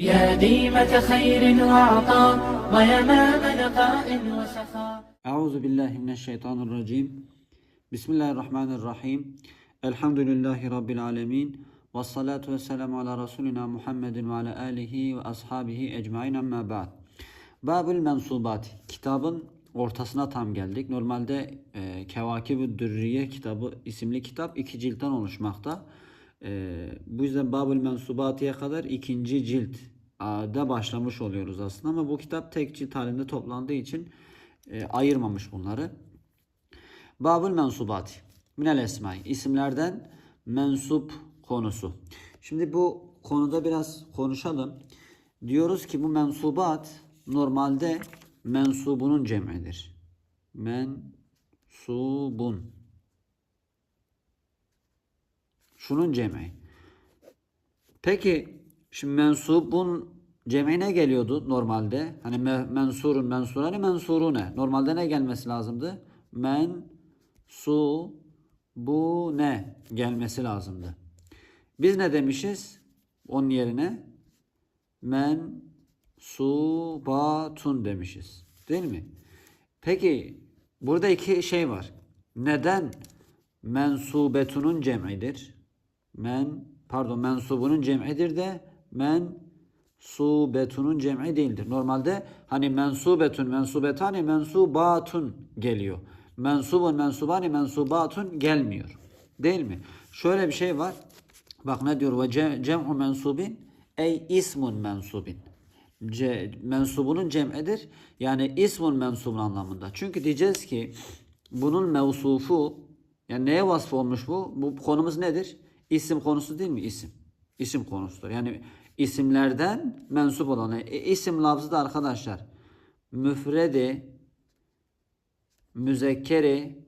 يا ديمة خير وعطاء ويمام نقاء وسخاء Euzu billahi mineşşeytanirracim. Bismillahirrahmanirrahim. Elhamdülillahi rabbil alamin. Ves salatu vesselamu ala Resulina Muhammedin ve ala alihi ve ashabihi ecmaîn amma ba'd. Babül mensubat. Kitabın ortasına tam geldik. Normalde e, Kevakib-ü Dürriye kitabı isimli kitap iki ciltten oluşmakta. E, bu yüzden Babül Mensubati'ye kadar ikinci cilt da başlamış oluyoruz aslında ama bu kitap tek cilt halinde toplandığı için e, ayırmamış bunları. Babül mensubat. Minel esmai. isimlerden mensup konusu. Şimdi bu konuda biraz konuşalım. Diyoruz ki bu mensubat normalde mensubunun cem'idir. Mensubun. Şunun cem'i. Peki şimdi mensubun cem'i ne geliyordu normalde? Hani me- mensurun, mensurane, mensurune. Normalde ne gelmesi lazımdı? Men, su, bu ne gelmesi lazımdı. Biz ne demişiz? Onun yerine men, su, batun demişiz. Değil mi? Peki burada iki şey var. Neden mensubetunun cem'idir? Men pardon mensubunun cem'idir de men subetunun cem'i değildir. Normalde hani mensubetun, mensubetani, mensubatun geliyor. Mensubun, mensubani, mensubatun gelmiyor. Değil mi? Şöyle bir şey var. Bak ne diyor? Ve ce- cem'u mensubin ey ismun mensubin. Ce, mensubunun cem'idir. Yani ismun mensubun anlamında. Çünkü diyeceğiz ki bunun mevsufu yani neye vasf olmuş bu? Bu konumuz nedir? İsim konusu değil mi? İsim. İsim konusudur. Yani isimlerden mensup olan. E, isim lafzı da arkadaşlar müfredi, müzekkeri,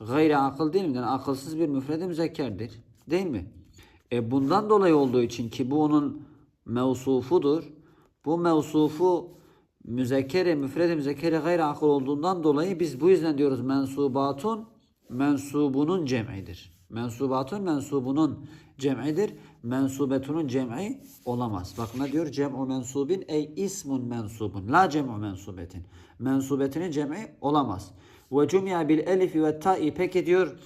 gayri akıl değil mi? Yani akılsız bir müfredi müzekkerdir. Değil mi? E bundan dolayı olduğu için ki bu onun mevsufudur. Bu mevsufu müzekkere, müfredi müzekkere gayri akıl olduğundan dolayı biz bu yüzden diyoruz mensubatun mensubunun cem'idir. Mensubatun mensubunun cem'idir. Mensubetunun cem'i olamaz. Bak ne diyor? Cem'u mensubin ey ismun mensubun. La cem'u mensubetin. Mensubetinin cem'i olamaz. Ve cumya bil elifi ve ta'i peki diyor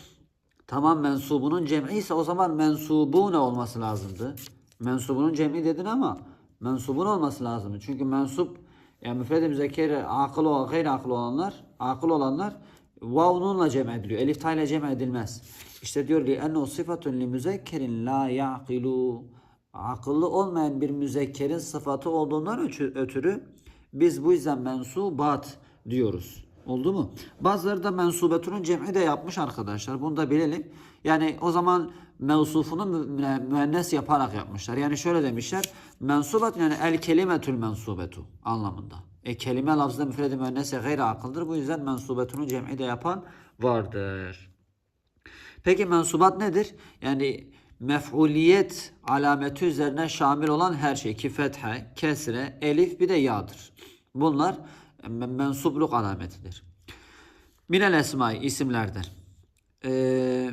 Tamam mensubunun cem'i ise o zaman mensubu ne olması lazımdı? Mensubunun cem'i dedin ama mensubun olması lazımdı. Çünkü mensup yani müfred-i müzekkeri akıl olan, gayri akıl olanlar, akıl olanlar vav nunla cem ediliyor. Elif ta ile cem edilmez. İşte diyor li ennu sıfatun li müzekkerin la ya'kilu. Akıllı olmayan bir müzekkerin sıfatı olduğundan ötü- ötürü biz bu yüzden mensubat diyoruz. Oldu mu? Bazıları da mensubetunun cem'i de yapmış arkadaşlar. Bunu da bilelim. Yani o zaman mevsufunu mü- mü- müennes yaparak yapmışlar. Yani şöyle demişler. Mensubat yani el kelimetül mensubetu anlamında. E kelime lafzında müfredi müennese gayri akıldır. Bu yüzden mensubetunun cem'i de yapan vardır. Peki mensubat nedir? Yani mef'uliyet alameti üzerine şamil olan her şey ki fethe, kesre, elif bir de ya'dır. Bunlar men- mensupluk alametidir. Minel esmai isimlerden. Ee,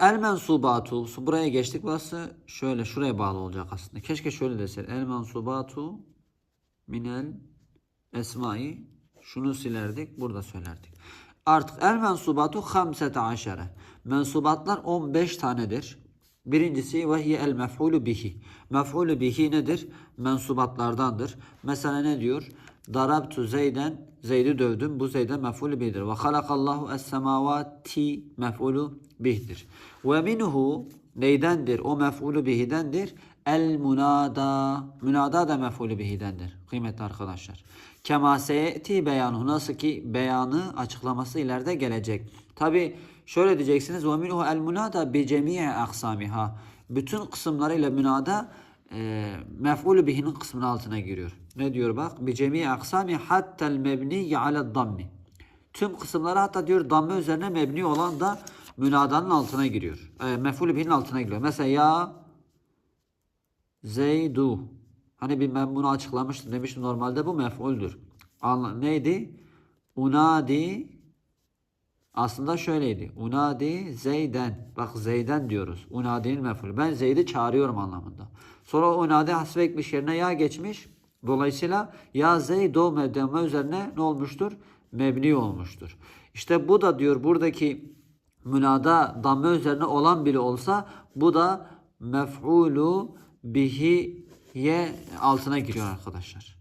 el mensubatu buraya geçtik burası şöyle şuraya bağlı olacak aslında. Keşke şöyle deseydi. El mensubatu minel esmai şunu silerdik burada söylerdik. Artık el mensubatu hamsete aşere. Mensubatlar 15 tanedir. Birincisi ve hiye el mef'ulu bihi. Mef'ulu bihi nedir? Mensubatlardandır. Mesela ne diyor? Darabtu Zeyden, Zeyd'i dövdüm. Bu Zeyd'e mef'ulu bihidir. Ve halakallahu es semavati mef'ulu bihdir. Ve minhu neydendir? O mef'ulu bihidendir. El munada. Munada da mef'ulu bihidendir. Kıymetli arkadaşlar. Kema seyeti beyanı. Nasıl ki beyanı açıklaması ileride gelecek. Tabi şöyle diyeceksiniz. Ve minhu el munada bi cemi'i aksamiha. Bütün kısımlarıyla münada e, mef'ulü bihinin kısmının altına giriyor. Ne diyor bak? Bi cemi'i aksami hattel mebni ala dammi. Tüm kısımları hatta diyor damme üzerine mebni olan da münadanın altına giriyor. E, mef'ulü bihinin altına giriyor. Mesela ya Zeydu. Hani bir ben bunu açıklamıştım demiştim normalde bu mef'uldür. Neydi? Unadi aslında şöyleydi. Unadi Zeyden. Bak Zeyden diyoruz. Unadi'nin mef'ulü. Ben Zeyd'i çağırıyorum anlamında. Sonra o nade hasbe ekmiş yerine ya geçmiş. Dolayısıyla ya zeydo medeme üzerine ne olmuştur? Mebni olmuştur. İşte bu da diyor buradaki münada damme üzerine olan bile olsa bu da mef'ulu bihiye altına giriyor arkadaşlar.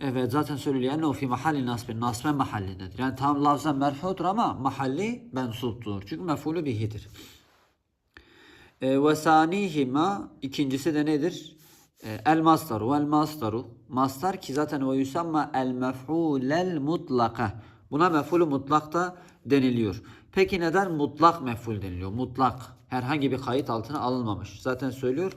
Evet zaten söylüyor yani o fi mahalli nasbin nasben mahallindedir. Yani tam lafzen merfudur ama mahalli mensuptur. Çünkü mef'ulu bihidir. E, ve sanihima ikincisi de nedir? E, el masdaru vel masdaru. Masdar ki zaten o yusamma el mef'ulel mutlaka. Buna mef'ulü mutlak da deniliyor. Peki neden mutlak mef'ul deniliyor? Mutlak. Herhangi bir kayıt altına alınmamış. Zaten söylüyor.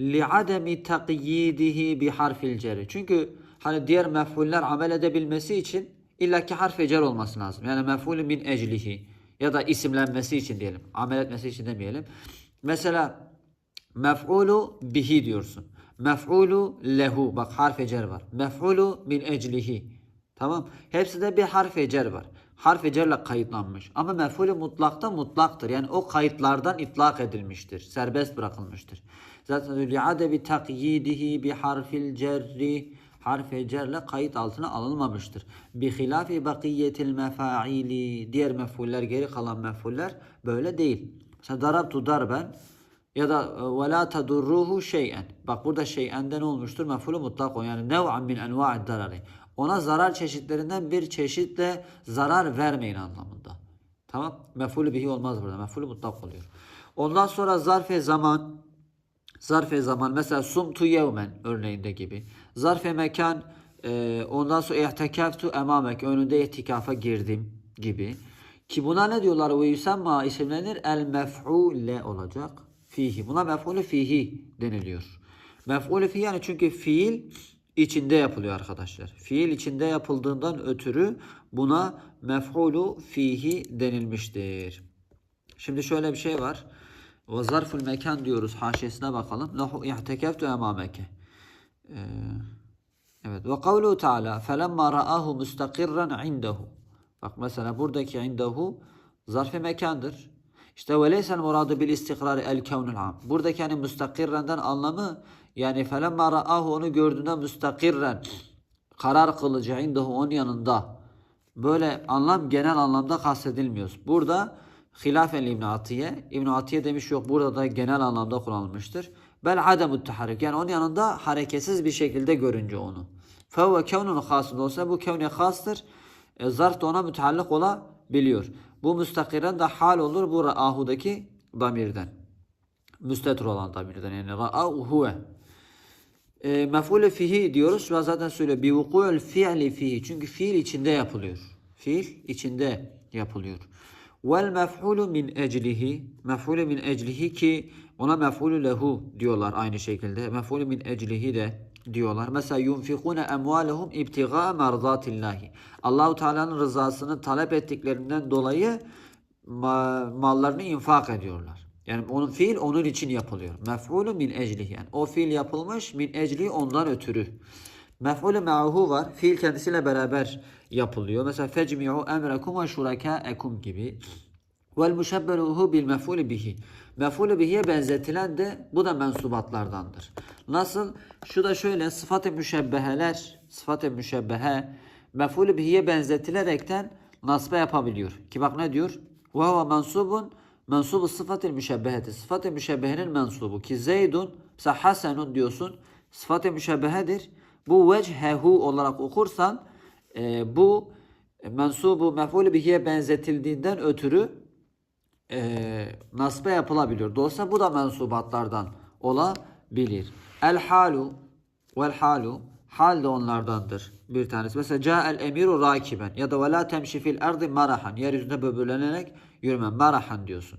Li'ademi takyidihi bi harfil ceri. Çünkü hani diğer mef'uller amel edebilmesi için illaki harf cer olması lazım. Yani mef'ulü min eclihi ya da isimlenmesi için diyelim. Amel etmesi için demeyelim. Mesela mef'ulu bihi diyorsun. Mef'ulu lehu. Bak harf cer var. Mef'ulu min eclihi. Tamam. Hepsinde bir harf cer var. Harf cerle kayıtlanmış. Ama mef'ulü mutlakta mutlaktır. Yani o kayıtlardan itlak edilmiştir. Serbest bırakılmıştır. Zaten li'ade bi takyidihi bi harfil cerri harf cerle kayıt altına alınmamıştır. Bi hilafi bakiyetil mefaili diğer mef'uller geri kalan mef'uller böyle değil. Mesela darabtu darben ya da ve la tadurruhu şey'en. Bak burada şey'enden olmuştur. Mef'ulü mutlak o. Yani nev'an min enva'id darari. Ona zarar çeşitlerinden bir çeşitle zarar vermeyin anlamında. Tamam? Mef'ulü bihi olmaz burada. Mef'ulü mutlak oluyor. Ondan sonra zarf-ı zaman zarf-ı zaman mesela sumtu yevmen örneğinde gibi. Zarf-ı mekan e, ondan sonra ihtekaftu emamek önünde itikafa girdim gibi. Ki buna ne diyorlar? Ve yusamma isimlenir el mef'ule olacak. Fihi. Buna mef'ulü fihi deniliyor. Mef'ulü fihi yani çünkü fiil içinde yapılıyor arkadaşlar. Fiil içinde yapıldığından ötürü buna mef'ulu fihi denilmiştir. Şimdi şöyle bir şey var. Ve zarful mekan diyoruz. Haşiyesine bakalım. Lahu ihtekeftu emameke. Ee, evet. Ve kavlu Teala felemma ra'ahu mustakirran indehu. Bak mesela buradaki indehu zarf-ı mekandır. İşte ve leysel muradı bil istikrari el kevnul am. Buradaki hani müstakirrenden anlamı yani felemma ra'ahu onu gördüğünde müstakirren karar kılıcı indehu onun yanında. Böyle anlam genel anlamda kastedilmiyor. Burada hilafen İbn Atiye. İbn Atiye demiş yok burada da genel anlamda kullanılmıştır. Bel ademut taharrik. Yani onun yanında hareketsiz bir şekilde görünce onu. Fevve kevnun hasın olsa bu kevne hastır. E, zarf da ona müteallık olabiliyor. Bu müstakiren de hal olur bu ra'ahudaki damirden. Müstetir olan damirden yani ra'ahu huve. E, mef'ulü fihi diyoruz ve zaten söyle bi vuku'ul fi'li fihi. Çünkü fiil içinde yapılıyor. Fiil içinde yapılıyor. Vel mef'ulu min eclihi. Mef'ulü min eclihi ki ona mef'ulü lehu diyorlar aynı şekilde. Mef'ulü min eclihi de diyorlar. Mesela yunfikune emvalehum ibtiga merdatillahi. Allahu Teala'nın rızasını talep ettiklerinden dolayı ma- mallarını infak ediyorlar. Yani onun fiil onun için yapılıyor. Mef'ulü min eclihi. Yani o fiil yapılmış min ecli ondan ötürü. Mef'ulü ma'hu var. Fiil kendisiyle beraber yapılıyor. Mesela fecmi'u emrekum ve şurakâekum gibi. Vel müşebbeluhu bil mef'ulü bihi. Mef'ulü bihiye benzetilen de bu da mensubatlardandır. Nasıl? Şu da şöyle sıfat-ı müşebbeheler, sıfat-ı müşebbehe mef'ulü bihiye benzetilerekten nasbe yapabiliyor. Ki bak ne diyor? Ve huve mensubun mensubu sıfat-ı müşebbeheti. Sıfat-ı müşebbehenin mensubu. Ki Zeydun, mesela Hasenun diyorsun. Sıfat-ı müşebbehedir. Bu vchehu olarak okursan e, bu mensubu mef'ulü bihiye benzetildiğinden ötürü e, nasbe yapılabiliyor. Dolayısıyla bu da mensubatlardan olabilir. El halu vel halu hal de onlardandır bir tanesi. Mesela ca'el emiru rakiben ya da ve la temşi fil ardı marahan. Yeryüzünde böbürlenerek yürüme. Marahan diyorsun.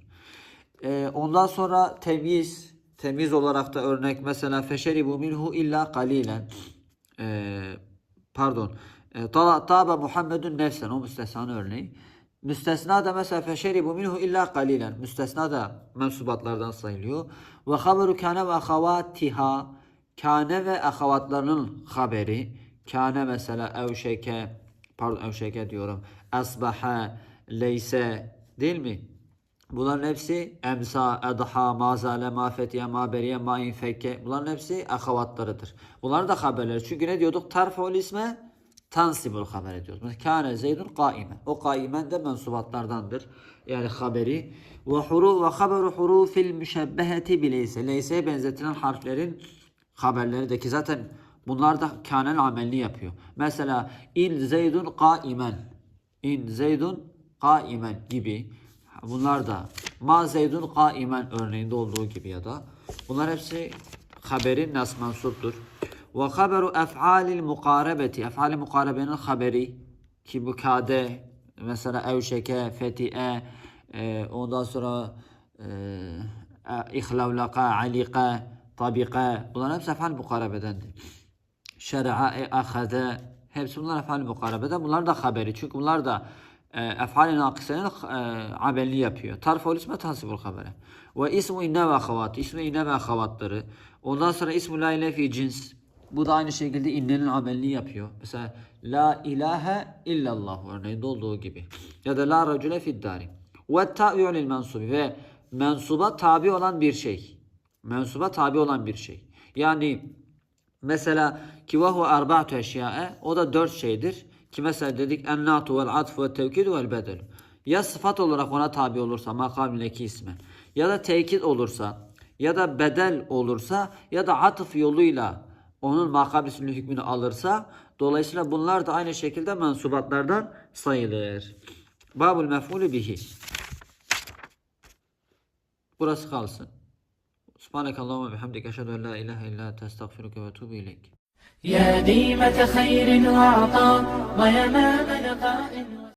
E, ondan sonra temyiz temiz olarak da örnek mesela feşeribu minhu illa kalilen. E, pardon. E, tala- Tabe Muhammedun nefsen o müstesna örneği. Müstesna da mesela feşeribu minhu illa kalilen. Müstesna da mensubatlardan sayılıyor. Ve haberu kâne ve ahavatiha. Kâne ve ahavatlarının haberi. Kâne mesela evşeke, pardon evşeke diyorum. Asbaha, leyse değil mi? Bunların hepsi emsa, edha, mazale, mafetiye, maberiye, main, fekke. Bunların hepsi ahavatlarıdır. Bunlar da haberleri. Çünkü ne diyorduk? Tarful isme tansibul haber ediyoruz. Mesela kâne zeydun kaimen. O kaimen de mensubatlardandır. Yani haberi. Ve huru ve haberu hurufil müşebbeheti bileyse. Leyseye benzetilen harflerin haberleri de ki zaten bunlar da kânel amelini yapıyor. Mesela in zeydun kaimen. İn zeydun kaimen gibi. Bunlar da ma zeydun kaimen örneğinde olduğu gibi ya da bunlar hepsi haberin nas mansuptur. Ve haberu ef'alil mukarebeti. Ef'ali mukarebenin haberi ki bu kade mesela evşeke, feti'e e, ondan sonra e, ihlavlaka, alika, tabika bunlar hepsi ef'al mukarebedendir. Şer'a, ahade hepsi bunlar efal mukarebede. Bunlar da haberi. Çünkü bunlar da efal-i nakisenin e, amelini yapıyor. Tarful isme tasibul habere. Ve ismu inne ve ahavat. İsmi inne ve ahavatları. Ondan sonra ismu la ile cins. Bu da aynı şekilde innenin amelini yapıyor. Mesela la ilahe illallah örneğinde olduğu gibi. Ya da la racule fid dari. Ve ta'yu lil mensubi ve mensuba tabi olan bir şey. Mensuba tabi olan bir şey. Yani Mesela ki ve huve arba'atu eşyae o da dört şeydir. Ki mesela dedik ennatu vel atfu ve tevkid vel bedel. Ya sıfat olarak ona tabi olursa makamindeki ismi ya da tekit olursa ya da bedel olursa ya da atıf yoluyla onun makam isminin hükmünü alırsa dolayısıyla bunlar da aynı şekilde mensubatlardan sayılır. Babul mef'ulü bihi. Burası kalsın. Subhanakallahumma bihamdike eşhedü en la ilahe illa ente ve etûbü ileyk. يا ديمة خير وعطاء ويمام لقاء